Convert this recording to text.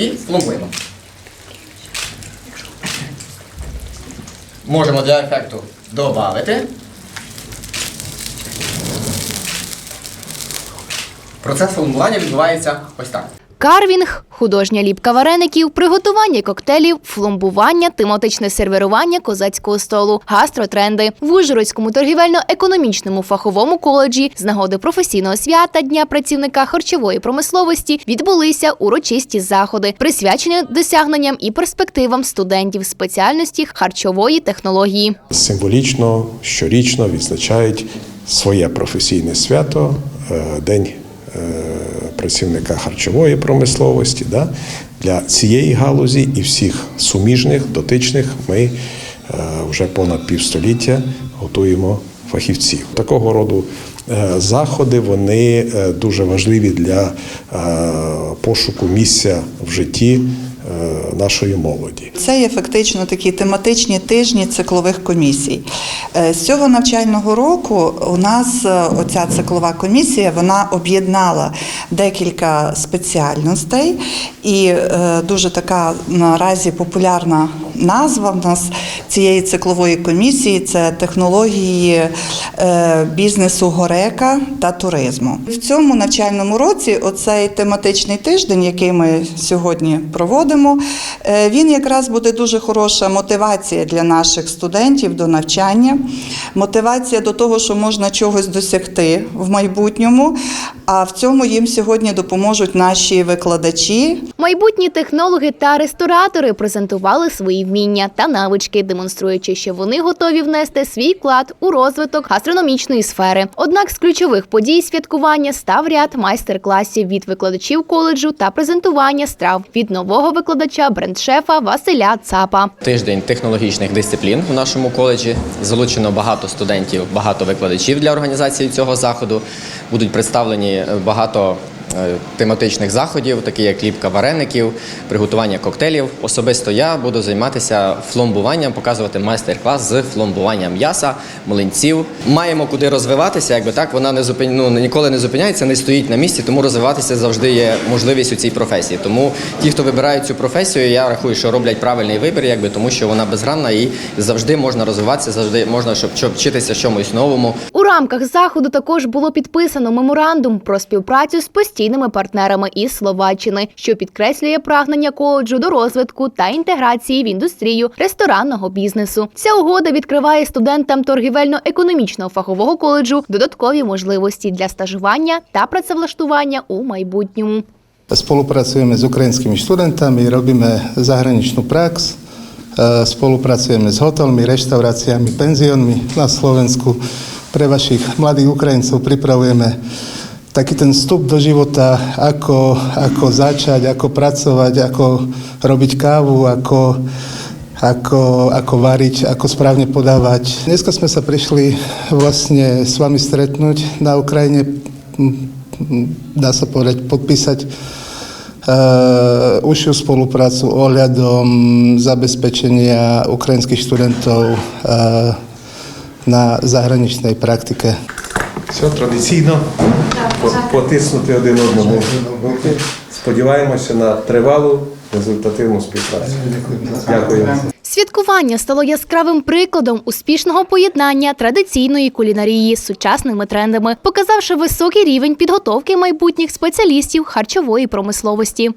і пломбуємо. Можемо для ефекту додати. Процес формування відбувається ось так. Карвінг, художня ліпка вареників, приготування коктейлів, фломбування, тематичне сервірування козацького столу, гастротренди в Ужгородському торгівельно-економічному фаховому коледжі з нагоди професійного свята Дня працівника харчової промисловості відбулися урочисті заходи, присвячені досягненням і перспективам студентів спеціальності харчової технології. Символічно щорічно відзначають своє професійне свято, е, День е, працівника харчової промисловості. Да? Для цієї галузі і всіх суміжних, дотичних ми е, вже понад півстоліття готуємо фахівців. Такого роду е, заходи вони е, дуже важливі для пошуку місця в житті нашої молоді. Це є фактично такі тематичні тижні циклових комісій. Е, З цього навчального року у нас е, оця циклова комісія вона об'єднала декілька спеціальностей, і е, дуже така наразі популярна назва в нас цієї циклової комісії це технології бізнесу горека та туризму. В цьому навчальному році оцей тематичний тиждень, який ми сьогодні проводимо, е, він якраз буде дуже хороша мотивація для наших студентів до навчання, мотивація до того, що можна чогось досягти в майбутньому. А в цьому їм сьогодні допоможуть наші викладачі, Майбутні технологи та ресторатори презентували свої вміння та навички, демонструючи, що вони готові внести свій вклад у розвиток гастрономічної сфери. Однак з ключових подій святкування став ряд майстер-класів від викладачів коледжу та презентування страв від нового викладача бренд-шефа Василя Цапа. Тиждень технологічних дисциплін у нашому коледжі. Залучено багато студентів, багато викладачів для організації цього заходу. Будуть представлені багато тематичних заходів, такі як ліпка вареників, приготування коктейлів. Особисто я буду займатися фломбуванням, показувати майстер-клас з фломбування м'яса, млинців. Маємо куди розвиватися, якби так вона не зупин... ну, ніколи не зупиняється, не стоїть на місці, тому розвиватися завжди є можливість у цій професії. Тому ті, хто вибирають цю професію, я рахую, що роблять правильний вибір, якби тому, що вона безгранна і завжди можна розвиватися, завжди можна щоб, щоб вчитися чомусь новому. Рамках заходу також було підписано меморандум про співпрацю з постійними партнерами із Словаччини, що підкреслює прагнення коледжу до розвитку та інтеграції в індустрію ресторанного бізнесу. Ця угода відкриває студентам торгівельно-економічного фахового коледжу додаткові можливості для стажування та працевлаштування у майбутньому. Spolupracujeme s ukrajinskými študentami, robíme zahraničnú prax, spolupracujeme s hotelmi, reštauráciami, penziónmi na Slovensku. Pre vašich mladých Ukrajincov pripravujeme taký ten vstup do života, ako, ako začať, ako pracovať, ako robiť kávu, ako, ako, ako variť, ako správne podávať. Dneska sme sa prišli vlastne s vami stretnúť na Ukrajine, dá sa povedať, podpísať uh, užšiu spoluprácu ohľadom zabezpečenia ukrajinských študentov uh, na zahraničnej praktike. Все традиційно потиснути один одному. Сподіваємося на тривалу результативну співпрацю. Дякую. Святкування стало яскравим прикладом успішного поєднання традиційної кулінарії з сучасними трендами, показавши високий рівень підготовки майбутніх спеціалістів харчової промисловості.